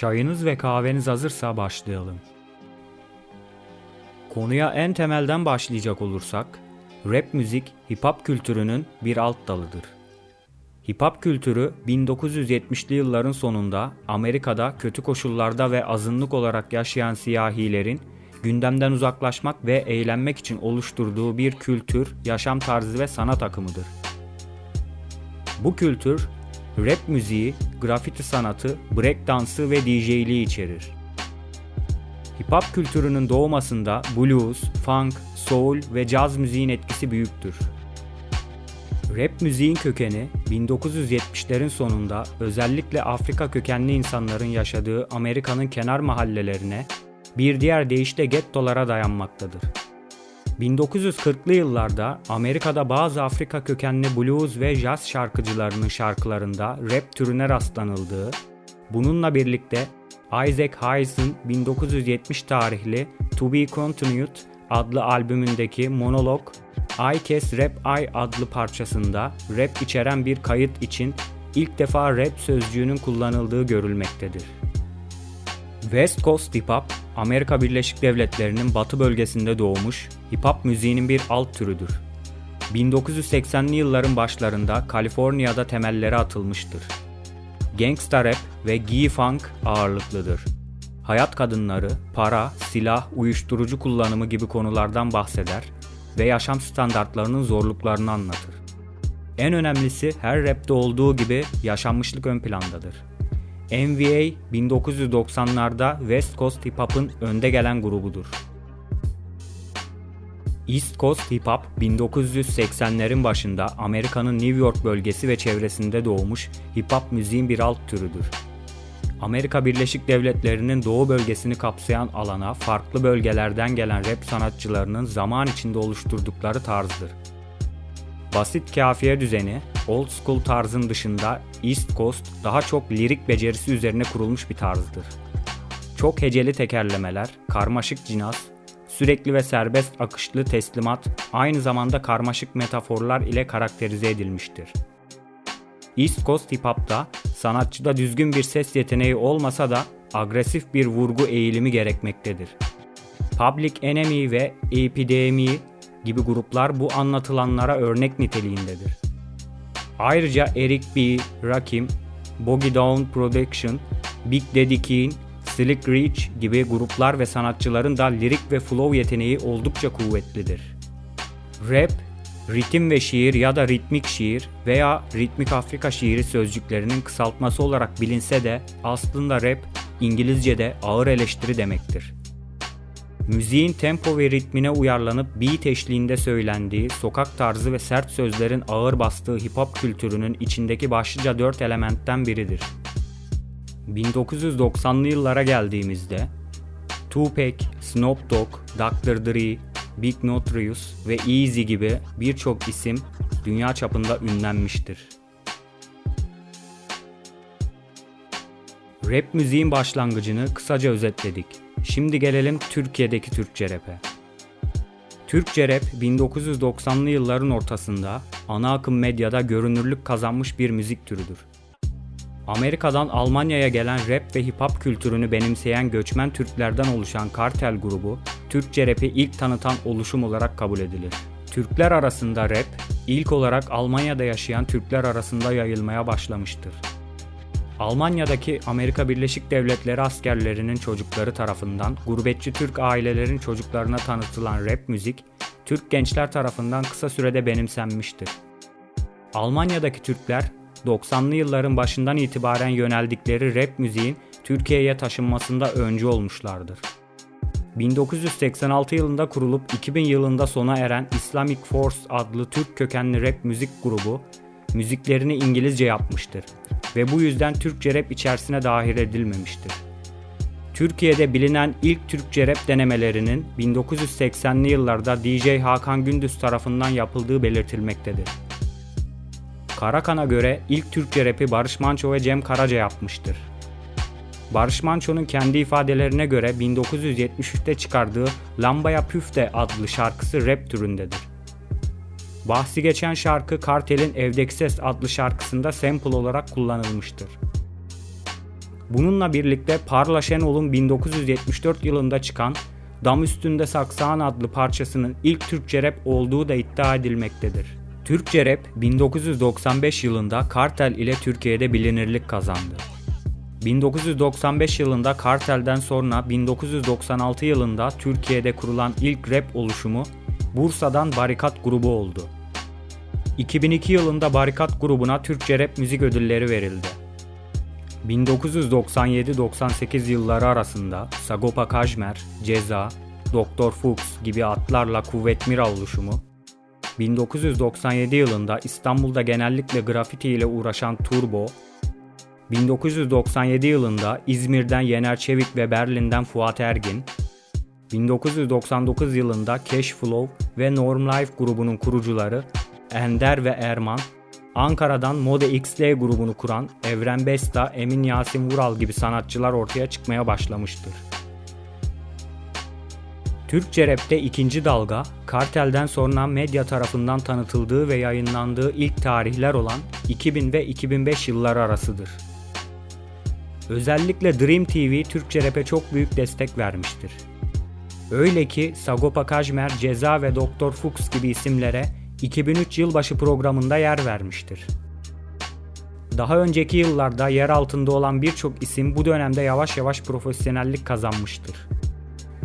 Çayınız ve kahveniz hazırsa başlayalım. Konuya en temelden başlayacak olursak, rap müzik hip hop kültürünün bir alt dalıdır. Hip hop kültürü 1970'li yılların sonunda Amerika'da kötü koşullarda ve azınlık olarak yaşayan siyahilerin gündemden uzaklaşmak ve eğlenmek için oluşturduğu bir kültür, yaşam tarzı ve sanat akımıdır. Bu kültür rap müziği, grafiti sanatı, break dansı ve DJ'liği içerir. Hip hop kültürünün doğmasında blues, funk, soul ve caz müziğin etkisi büyüktür. Rap müziğin kökeni 1970'lerin sonunda özellikle Afrika kökenli insanların yaşadığı Amerika'nın kenar mahallelerine, bir diğer deyişle gettolara dayanmaktadır. 1940'lı yıllarda Amerika'da bazı Afrika kökenli blues ve jazz şarkıcılarının şarkılarında rap türüne rastlanıldığı, bununla birlikte Isaac Hayes'ın 1970 tarihli To Be Continued adlı albümündeki monolog I Kes Rap I adlı parçasında rap içeren bir kayıt için ilk defa rap sözcüğünün kullanıldığı görülmektedir. West Coast Hip Hop, Amerika Birleşik Devletleri'nin batı bölgesinde doğmuş hip hop müziğinin bir alt türüdür. 1980'li yılların başlarında Kaliforniya'da temelleri atılmıştır. Gangsta rap ve G-Funk ağırlıklıdır. Hayat kadınları, para, silah, uyuşturucu kullanımı gibi konulardan bahseder ve yaşam standartlarının zorluklarını anlatır. En önemlisi her rapte olduğu gibi yaşanmışlık ön plandadır. NWA 1990'larda West Coast Hip Hop'ın önde gelen grubudur. East Coast Hip Hop 1980'lerin başında Amerika'nın New York bölgesi ve çevresinde doğmuş hip hop müziğin bir alt türüdür. Amerika Birleşik Devletleri'nin doğu bölgesini kapsayan alana farklı bölgelerden gelen rap sanatçılarının zaman içinde oluşturdukları tarzdır. Basit kafiye düzeni, old school tarzın dışında East Coast daha çok lirik becerisi üzerine kurulmuş bir tarzdır. Çok heceli tekerlemeler, karmaşık cinaz, sürekli ve serbest akışlı teslimat aynı zamanda karmaşık metaforlar ile karakterize edilmiştir. East Coast Hip Hop'ta sanatçıda düzgün bir ses yeteneği olmasa da agresif bir vurgu eğilimi gerekmektedir. Public Enemy ve Epidemi gibi gruplar bu anlatılanlara örnek niteliğindedir. Ayrıca Eric B, Rakim, Boogie Down Production, Big Daddy Kane, Slick Rich gibi gruplar ve sanatçıların da lirik ve flow yeteneği oldukça kuvvetlidir. Rap, ritim ve şiir ya da ritmik şiir veya ritmik Afrika şiiri sözcüklerinin kısaltması olarak bilinse de aslında rap İngilizce'de ağır eleştiri demektir. Müziğin tempo ve ritmine uyarlanıp beat eşliğinde söylendiği, sokak tarzı ve sert sözlerin ağır bastığı hip hop kültürünün içindeki başlıca dört elementten biridir. 1990'lı yıllara geldiğimizde Tupac, Snoop Dogg, Dr. Dre, Big Notorious ve Eazy gibi birçok isim dünya çapında ünlenmiştir. Rap müziğin başlangıcını kısaca özetledik. Şimdi gelelim Türkiye'deki Türkçe rap'e. Türkçe rap 1990'lı yılların ortasında ana akım medyada görünürlük kazanmış bir müzik türüdür. Amerika'dan Almanya'ya gelen rap ve hip hop kültürünü benimseyen göçmen Türklerden oluşan kartel grubu, Türkçe rap'i ilk tanıtan oluşum olarak kabul edilir. Türkler arasında rap, ilk olarak Almanya'da yaşayan Türkler arasında yayılmaya başlamıştır. Almanya'daki Amerika Birleşik Devletleri askerlerinin çocukları tarafından gurbetçi Türk ailelerin çocuklarına tanıtılan rap müzik, Türk gençler tarafından kısa sürede benimsenmiştir. Almanya'daki Türkler 90'lı yılların başından itibaren yöneldikleri rap müziğin Türkiye'ye taşınmasında öncü olmuşlardır. 1986 yılında kurulup 2000 yılında sona eren Islamic Force adlı Türk kökenli rap müzik grubu müziklerini İngilizce yapmıştır ve bu yüzden Türkçe rap içerisine dahil edilmemiştir. Türkiye'de bilinen ilk Türkçe rap denemelerinin 1980'li yıllarda DJ Hakan Gündüz tarafından yapıldığı belirtilmektedir. Karakan'a göre ilk Türkçe rapi Barış Manço ve Cem Karaca yapmıştır. Barış Manço'nun kendi ifadelerine göre 1973'te çıkardığı Lambaya Püfte adlı şarkısı rap türündedir. Bahsi geçen şarkı Kartel'in Evdeki Ses adlı şarkısında sample olarak kullanılmıştır. Bununla birlikte Parla Şenol'un 1974 yılında çıkan Dam Üstünde Saksağan adlı parçasının ilk Türkçe rap olduğu da iddia edilmektedir. Türkçe rap 1995 yılında Kartel ile Türkiye'de bilinirlik kazandı. 1995 yılında Kartel'den sonra 1996 yılında Türkiye'de kurulan ilk rap oluşumu Bursa'dan Barikat grubu oldu. 2002 yılında Barikat grubuna Türkçe rap müzik ödülleri verildi. 1997-98 yılları arasında Sagopa Kajmer, Ceza, Dr. Fuchs gibi adlarla Kuvvet Mira oluşumu, 1997 yılında İstanbul'da genellikle grafiti ile uğraşan Turbo, 1997 yılında İzmir'den Yener Çevik ve Berlin'den Fuat Ergin, 1999 yılında Cash Flow ve Norm Life grubunun kurucuları Ender ve Erman, Ankara'dan Mode XL grubunu kuran Evren Besta, Emin Yasin Vural gibi sanatçılar ortaya çıkmaya başlamıştır. Türkçe rapte ikinci dalga, kartelden sonra medya tarafından tanıtıldığı ve yayınlandığı ilk tarihler olan 2000 ve 2005 yılları arasıdır. Özellikle Dream TV Türkçe rap'e çok büyük destek vermiştir. Öyle ki Sagopa Kajmer, Ceza ve Dr. Fuchs gibi isimlere 2003 yılbaşı programında yer vermiştir. Daha önceki yıllarda yer altında olan birçok isim bu dönemde yavaş yavaş profesyonellik kazanmıştır.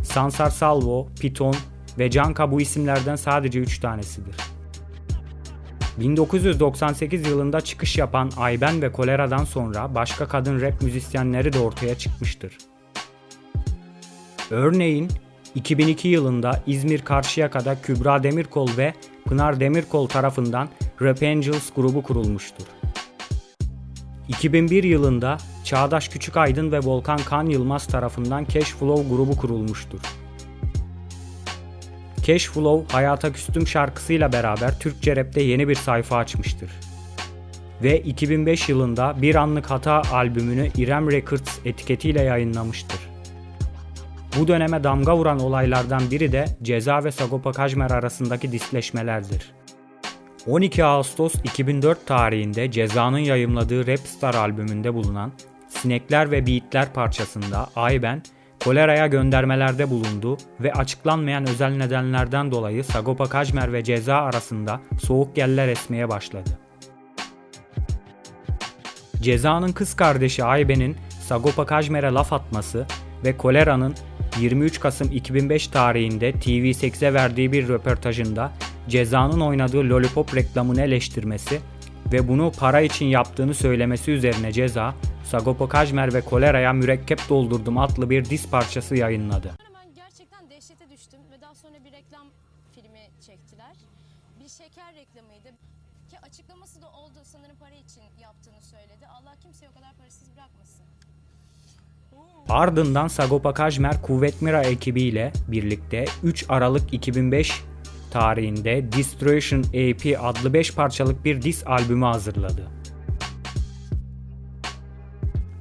Sansar Salvo, Piton ve Canka bu isimlerden sadece 3 tanesidir. 1998 yılında çıkış yapan Ayben ve Kolera'dan sonra başka kadın rap müzisyenleri de ortaya çıkmıştır. Örneğin 2002 yılında İzmir Karşıyaka'da Kübra Demirkol ve Pınar Demirkol tarafından Rap Angels grubu kurulmuştur. 2001 yılında Çağdaş Küçükaydın ve Volkan Kan Yılmaz tarafından Cash Flow grubu kurulmuştur. Cash Flow Hayata Küstüm şarkısıyla beraber Türkçe rapte yeni bir sayfa açmıştır. Ve 2005 yılında Bir Anlık Hata albümünü İrem Records etiketiyle yayınlamıştır. Bu döneme damga vuran olaylardan biri de Ceza ve Sagopa Kajmer arasındaki disleşmelerdir. 12 Ağustos 2004 tarihinde Ceza'nın yayımladığı Rapstar albümünde bulunan Sinekler ve Beatler parçasında Ayben, koleraya göndermelerde bulundu ve açıklanmayan özel nedenlerden dolayı Sagopa Kajmer ve Ceza arasında soğuk geller esmeye başladı. Ceza'nın kız kardeşi Ayben'in Sagopa Kajmer'e laf atması ve Kolera'nın 23 Kasım 2005 tarihinde TV8'e verdiği bir röportajında Ceza'nın oynadığı Lollipop reklamını eleştirmesi ve bunu para için yaptığını söylemesi üzerine Ceza, Sagopa Kajmer ve Kolera'ya mürekkep doldurdum adlı bir diz parçası yayınladı. Ardından Sagopa Kajmer Kuvvet Mira ekibiyle birlikte 3 Aralık 2005 tarihinde Destruction AP adlı 5 parçalık bir diss albümü hazırladı.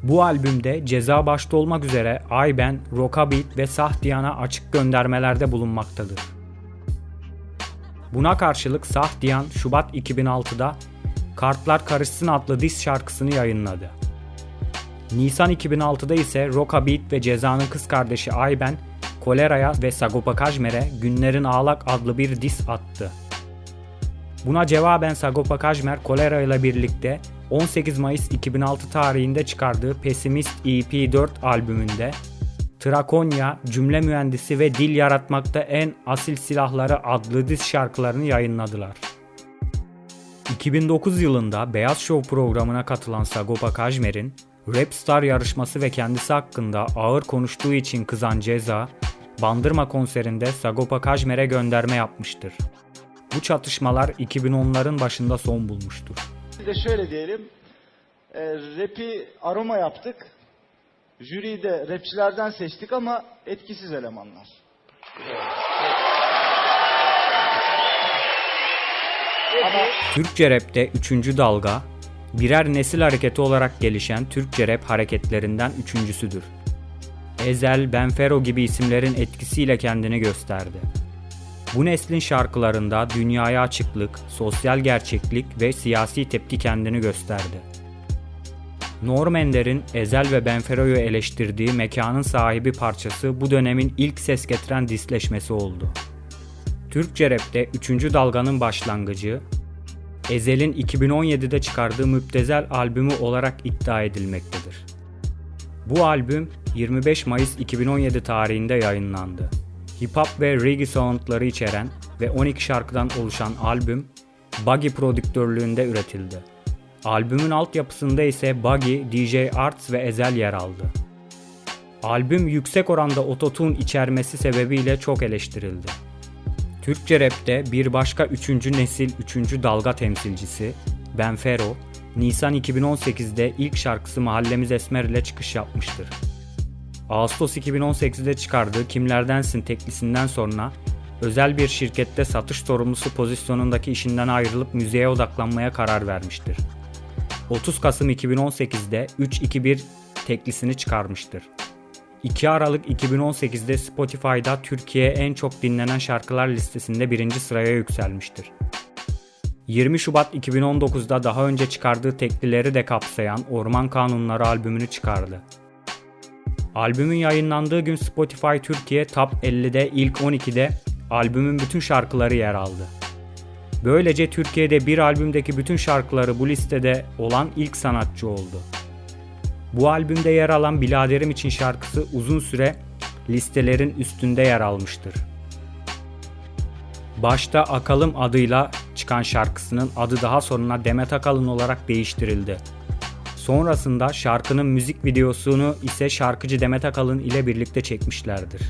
Bu albümde ceza başta olmak üzere Ayben, Rockabit ve Sahdiyan'a açık göndermelerde bulunmaktadır. Buna karşılık Sahdiyan Şubat 2006'da Kartlar Karışsın adlı diss şarkısını yayınladı. Nisan 2006'da ise Rockabit ve Ceza'nın kız kardeşi Ayben, Kolera'ya ve Sagopa Kajmer'e Günlerin Ağlak adlı bir diss attı. Buna cevaben Sagopa Kajmer Kolera ile birlikte 18 Mayıs 2006 tarihinde çıkardığı Pessimist EP4 albümünde Trakonya, Cümle Mühendisi ve Dil Yaratmakta En Asil Silahları adlı diz şarkılarını yayınladılar. 2009 yılında Beyaz Show programına katılan Sagopa Kajmer'in Rapstar yarışması ve kendisi hakkında ağır konuştuğu için kızan Ceza, Bandırma konserinde Sagopa Kajmer'e gönderme yapmıştır. Bu çatışmalar 2010'ların başında son bulmuştur. Bir de şöyle diyelim, e, rap'i aroma yaptık. Jüriyi de rapçilerden seçtik ama etkisiz elemanlar. Türkçe rapte 3. dalga, birer nesil hareketi olarak gelişen Türkçe rap hareketlerinden üçüncüsüdür. Ezel, Benfero gibi isimlerin etkisiyle kendini gösterdi. Bu neslin şarkılarında dünyaya açıklık, sosyal gerçeklik ve siyasi tepki kendini gösterdi. Norm Ender'in Ezel ve Benfero'yu eleştirdiği mekanın sahibi parçası bu dönemin ilk ses getiren disleşmesi oldu. Türkçe rapte 3. dalganın başlangıcı, Ezel'in 2017'de çıkardığı Müptezel albümü olarak iddia edilmektedir. Bu albüm 25 Mayıs 2017 tarihinde yayınlandı. Hip hop ve reggae soundları içeren ve 12 şarkıdan oluşan albüm Buggy prodüktörlüğünde üretildi. Albümün altyapısında ise Buggy, DJ Arts ve Ezel yer aldı. Albüm yüksek oranda ototune içermesi sebebiyle çok eleştirildi. Türkçe rapte bir başka 3. nesil 3. dalga temsilcisi Benfero, Nisan 2018'de ilk şarkısı Mahallemiz Esmer ile çıkış yapmıştır. Ağustos 2018'de çıkardığı Kimlerdensin teklisinden sonra özel bir şirkette satış sorumlusu pozisyonundaki işinden ayrılıp müziğe odaklanmaya karar vermiştir. 30 Kasım 2018'de 3-2-1 teklisini çıkarmıştır. 2 Aralık 2018'de Spotify'da Türkiye en çok dinlenen şarkılar listesinde birinci sıraya yükselmiştir. 20 Şubat 2019'da daha önce çıkardığı teklileri de kapsayan Orman Kanunları albümünü çıkardı. Albümün yayınlandığı gün Spotify Türkiye Top 50'de ilk 12'de albümün bütün şarkıları yer aldı. Böylece Türkiye'de bir albümdeki bütün şarkıları bu listede olan ilk sanatçı oldu. Bu albümde yer alan Biladerim için şarkısı uzun süre listelerin üstünde yer almıştır. Başta Akalım adıyla çıkan şarkısının adı daha sonra Demet Akalın olarak değiştirildi. Sonrasında şarkının müzik videosunu ise şarkıcı Demet Akalın ile birlikte çekmişlerdir.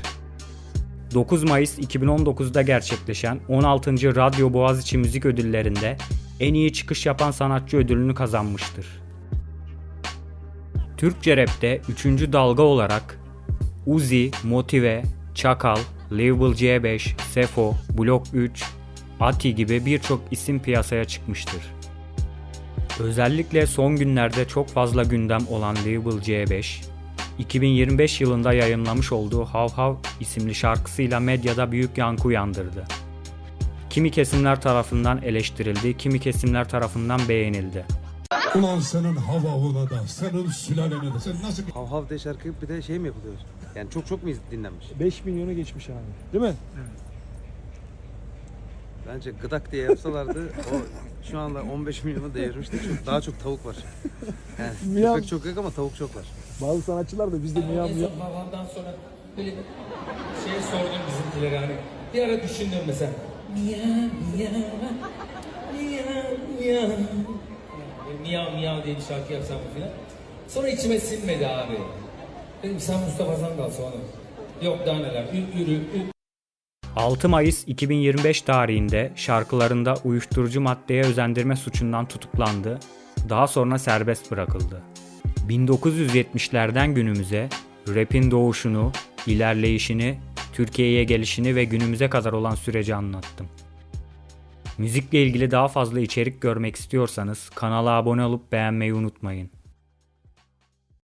9 Mayıs 2019'da gerçekleşen 16. Radyo Boğaziçi Müzik Ödülleri'nde en iyi çıkış yapan sanatçı ödülünü kazanmıştır. Türkçe rapte 3. dalga olarak Uzi, Motive, Çakal, Label C5, Sefo, Blok 3, Ati gibi birçok isim piyasaya çıkmıştır. Özellikle son günlerde çok fazla gündem olan Label C5, 2025 yılında yayınlamış olduğu Hav Hav isimli şarkısıyla medyada büyük yankı uyandırdı. Kimi kesimler tarafından eleştirildi, kimi kesimler tarafından beğenildi. Ulan senin havavuna da, senin sülalene de, sen nasıl bir Hav Hav diye şarkı bir de şey mi yapılıyor? Yani çok çok mu iz- dinlenmiş? 5 milyonu geçmiş abi. Değil mi? Bence gıdak diye yapsalardı o şu anda 15 milyonu devirmişti. Çok, daha çok tavuk var. Yani Miyav. köpek çok yok ama tavuk çok var. Bazı sanatçılar da bizde miyav miyav. son Havva'dan sonra böyle şey sordum bizimkilere hani. Bir ara düşündüm mesela. Miyav miyav miyav miyav. Miyav miyav diye bir şarkı yapsam mı filan. Sonra içime sinmedi abi. Dedim sen Mustafa Sandal sonra. Yok daha neler. Ü, ürü, ü, 6 Mayıs 2025 tarihinde şarkılarında uyuşturucu maddeye özendirme suçundan tutuklandı. Daha sonra serbest bırakıldı. 1970'lerden günümüze rap'in doğuşunu, ilerleyişini, Türkiye'ye gelişini ve günümüze kadar olan süreci anlattım. Müzikle ilgili daha fazla içerik görmek istiyorsanız kanala abone olup beğenmeyi unutmayın.